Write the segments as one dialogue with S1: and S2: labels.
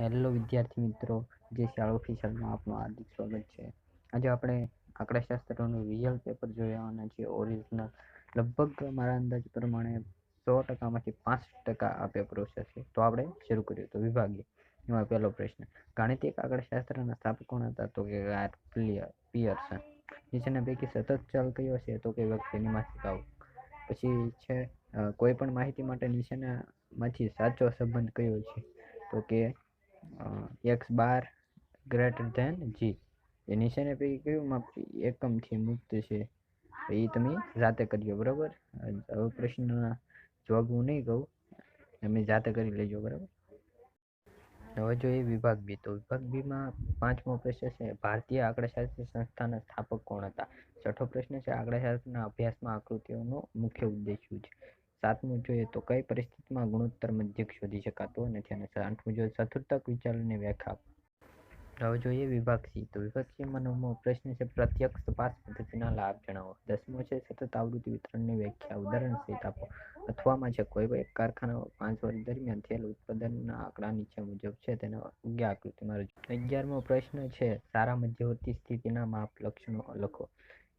S1: Hello વિદ્યાર્થી મિત્રો. જે શાળા ઓફિશિયલમાં આપનું હાર્દિક સ્વાગત છે. આજે આપણે આંકડાશાસ્ત્રનું રિયલ પેપર જોઈ આવવાના છીએ. ઓરિજિનલ લગભગ મારા અંદાજ પ્રમાણે સો ટકામાંથી પાંચ ટકા આ પેપર છે. તો આપણે શરૂ કર્યું તો વિભાગીય. એમાં પહેલો પ્રશ્ન. ગાણિતિક આંકડાશાસ્ત્રના સ્થાપક કોણ હતા? તો કે પિયર્સન. નીચેના પૈકી સતત ચલ કયો છે? તો કે વ્યક્તિની માસિકાઓ પછી છે કોઈ પણ માહિતી માટે નીચેનામાંથી સાચો સંબંધ કયો છે? તો કે X bar greater than G એ નીચેના પૈકી કયું એકમથી મુક્ત છે. એ તમે જાતે કરજો બરાબર? હવે પ્રશ્નના જવાબ હું નહીં કહું. તમે જાતે કરી લેજો, બરાબર? હવે જોઈએ વિભાગ બી, તો વિભાગ બીમાં પાંચમો પ્રશ્ન છે, ભારતીય આંકડાશાસ્ત્ર સંસ્થાના સ્થાપક કોણ હતા? છઠ્ઠો પ્રશ્ન છે, આંકડાશાસ્ત્રના અભ્યાસમાં આકૃતિઓનો મુખ્ય ઉદ્દેશ શું છે? સાતમું જોઈએ તો કઈ પરિસ્થિતિમાં ગુણોત્તર મધ્યક શોધી શકાતો નથી અને આઠમું જોઈએ ચતુર્થક વિચારોની વ્યાખ્યા હવે જોઈએ વિભાગ સી. તો વિભાગ સીમાં નવમો પ્રશ્ન છે, પ્રત્યક્ષ તપાસ પદ્ધતિના લાભ જણાવો. દસમો છે, સતત આવૃત્તિ વિતરણની વ્યાખ્યા ઉદાહરણ સહિત આપો. અથવામાં છે, કોઈ એક કારખાના પાંચ વર્ષ દરમિયાન થયેલ ઉત્પાદનના આંકડા નીચે મુજબ છે, તેના યોગ્ય આકૃતિમાં રજૂ અગિયારમો પ્રશ્ન છે, સારા મધ્યવર્તી સ્થિતિના માપ લક્ષણો લખો.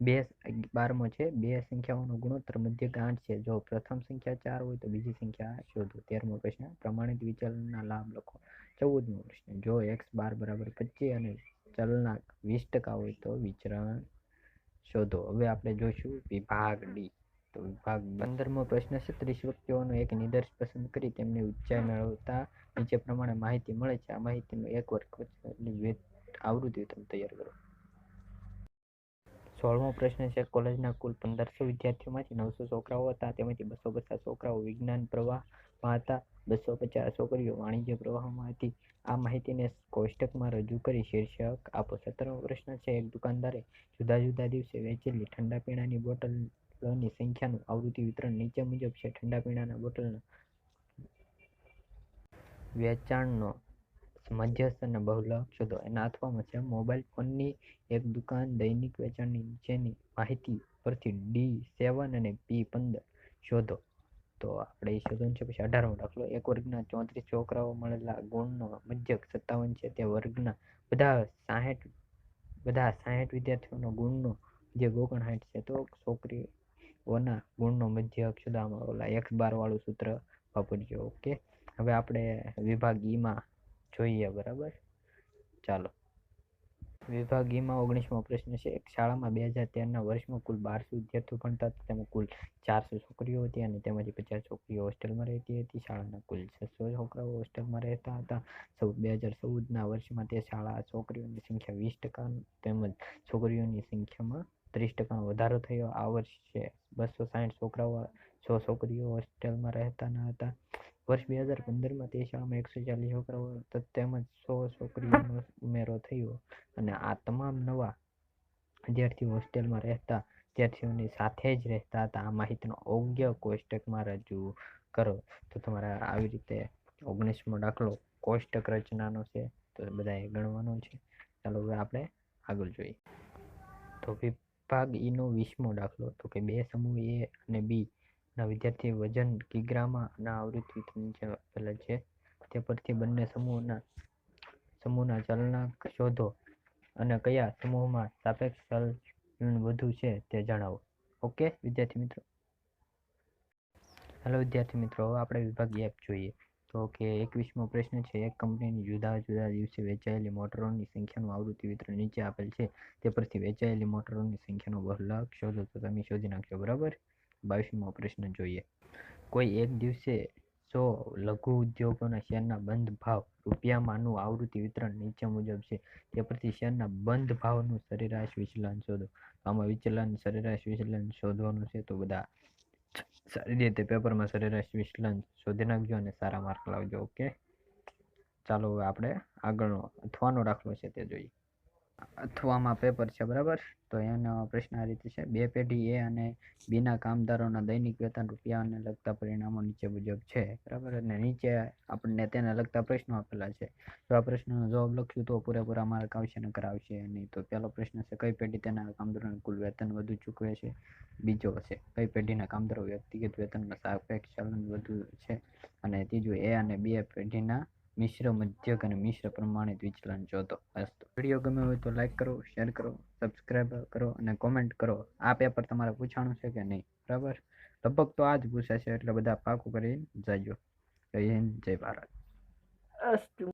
S1: બે બારમો છે. બે સંખ્યાઓનો ગુણોત્તર મધ્ય ગાંઠ છે. જો પ્રથમ સંખ્યા ચાર હોય તો બીજી સંખ્યા શોધો. તેરમો પ્રશ્ન, પ્રમાણિત વિચલનના લાભ લખો. ચૌદમો પ્રશ્ન, જો એક્સ બાર બરાબર પચીસ અને ચલના વીસ ટકા હોય તો વિચરણ શોધો. હવે આપણે જોઈશું વિભાગ ડી તો વિભાગ પંદરમો પ્રશ્ન છે. ત્રીસ વ્યક્તિઓનો એક નિદર્શ પસંદ કરી તેમની ઊંચાઈ મેળવતા નીચે પ્રમાણે માહિતી મળે છે. આ માહિતીનો એક વર્ગ આવૃત્તિ તમે તૈયાર કરો. સોળમો પ્રશ્ન છે, કોલેજના કુલ પંદરસો વિદ્યાર્થીઓમાંથી નવસો છોકરાઓ હતા. તેમાંથી બસો પચાસ છોકરાઓ વિજ્ઞાન પ્રવાહમાં હતા, બસો પચાસ છોકરીઓ વાણિજ્ય પ્રવાહમાં હતી. આ માહિતીને કોષ્ટકમાં રજૂ કરી શીર્ષક આપો. સત્તરમો પ્રશ્ન છે, એક દુકાનદારે જુદા જુદા દિવસે વેચેલી ઠંડા પીણાની બોટલોની સંખ્યાનું આવૃત્તિ વિતરણ નીચે મુજબ છે. ઠંડા પીણાના બોટલના વેચાણનો મધ્યસ્થ અને બહુલક શોધો એના અથવામાં છે મોબાઈલ ફોનની એક દુકાન દૈનિક વેચાણની નીચેની માહિતી પરથી ડી સેવન અને પી પંદર શોધો. તો આપણે એ શોધવાનું છે. પછી અઢારમો દાખલો. એક વર્ગના ચોત્રીસ છોકરાઓ મળેલા ગુણનો મધ્યક સત્તાવન છે. તે વર્ગના બધા સાહીઠ બધા સાહીઠ વિદ્યાર્થીઓનો ગુણનો જે ગોકણ હાઈટ છે તો છોકરીઓના ગુણનો મધ્યક શોધવામાં એક્સ બાર વાળું સૂત્ર વાપરજો. ઓકે? હવે આપણે વિભાગ ઈમાં જોઈએ, બરાબર? ચાલો. વિભાગ ઓગણીસમો પ્રશ્ન છે. એક શાળામાં બે હજાર તેરના વર્ષમાં કુલ બારસો વિદ્યાર્થીઓ ભણતા હતા. તેમાં કુલ ચારસો છોકરીઓ હતી અને તેમાંથી પચાસ છોકરીઓ હોસ્ટેલમાં રહેતી હતી. શાળાના કુલ છસો છોકરાઓ હોસ્ટેલમાં રહેતા હતા. સૌ, બે હજાર ચૌદના વર્ષમાં તે શાળા છોકરીઓની સંખ્યા વીસ ટકા તેમજ છોકરીઓની સંખ્યામાં ત્રીસ ટકાનો વધારો થયો. આ વર્ષે બસો સાઠ છોકરાઓ, સો છોકરીઓ હોસ્ટેલમાં રહેતા ન હતા. વર્ષ બે હજાર પંદરમાં તે શાળામાં એકસો ચાલીસ છોકરાઓ તેમજ સો છોકરીઓનો ઉમેરો થયો. અને આ તમામ નવા વિદ્યાર્થીઓ હોસ્ટેલમાં રહેતા, વિદ્યાર્થીઓની સાથે જ રહેતા હતા. આ માહિતીનો યોગ્ય કોષ્ટકમાં રજૂ કરો. તો તમારે આવી રીતે ઓગણીસમો દાખલો કોષ્ટક રચનાનો છે, તો બધાએ ગણવાનો છે. ચાલો હવે આપણે આગળ જોઈએ. તો વિભાગ ઈનો વીસમો દાખલો, તો કે બે સમૂહ એ અને બી. ના વિદ્યાર્થી વજન કિગ્રામાં ના આવૃત્તિ નીચે આપેલા છે. તે પરથી બંને સમૂહના સમૂહના ચલનાંક શોધો અને કયા સમૂહમાં સાપેક્ષ ચલન વધુ છે તે જણાવો. ઓકે વિદ્યાર્થી મિત્રો. હેલો વિદ્યાર્થી મિત્રો. આપણે વિભાગ એપ જોઈએ. તો કે એકવીસમો પ્રશ્ન છે. એક કંપનીની જુદા જુદા દિવસે વેચાયેલી મોટરોની સંખ્યાનું આવૃત્તિ વિતરણ નીચે આપેલ છે. તે પરથી વેચાયેલી મોટરોની સંખ્યાનો બહુલક શોધો. તો તમે શોધી નાખજો. બરાબર? બાવીસમો પ્રશ્ન જોઈએ. કોઈ એક દિવસે સો લઘુ ઉદ્યોગોના શેરના બંધ ભાવ રૂપિયામાંનું આવૃત્તિ વિતરણ નીચે મુજબ છે, તે પરથી શેરના બંધ ભાવનું સરેરાશ વિચલન શોધો. આમાં વિચલન, સરેરાશ વિચલન શોધવાનું છે, તો બધા સારી રીતે પેપરમાં સરેરાશ વિચલન શોધી નાખજો અને સારા માર્ક લાવજો, ઓકે? ચાલો હવે આપણે આગળનો, અથવાનો દાખલો છે તે જોઈએ. અથવામાં પેપર છે, બરાબર? તો એનો પ્રશ્ન આ રીતે છે. બે પેઢી એ અને બીના કામદારોના દૈનિક વેતન રૂપિયાને લગતા પરિણામો નીચે મુજબ છે, બરાબર? અને નીચે આપણને તેને લગતા પ્રશ્નો આપેલા છે. જો આ પ્રશ્નનો જવાબ લખ્યું તો પૂરેપૂરા માર્ક આવશે, નકર આવશે નહીં. તો પહેલો પ્રશ્ન છે, કઈ પેઢી તેના કામદારોને કુલ વેતન વધુ ચૂકવે છે? બીજો છે, કઈ પેઢીના કામદારો વ્યક્તિગત વેતનમાં સાપેક્ષ ચલન વધુ છે? અને ત્રીજું, એ અને બે પેઢીના મિશ્ર મધ્યક અને મિશ્ર પ્રમાણિત વિચલન જોતો અસ્તુ વીડિયો ગમ્યો હોય તો લાઈક કરો શેર કરો સબસ્ક્રાઈબ કરો અને કોમેન્ટ કરો. આ પેપર તમારે પૂછાણું છે કે નહીં? બરાબર? લગભગ તો આ જ પૂછાશે એટલે બધા પાકું કરીને જાજો. જય હિન્દ, જય ભારત.
S2: અસ્તુ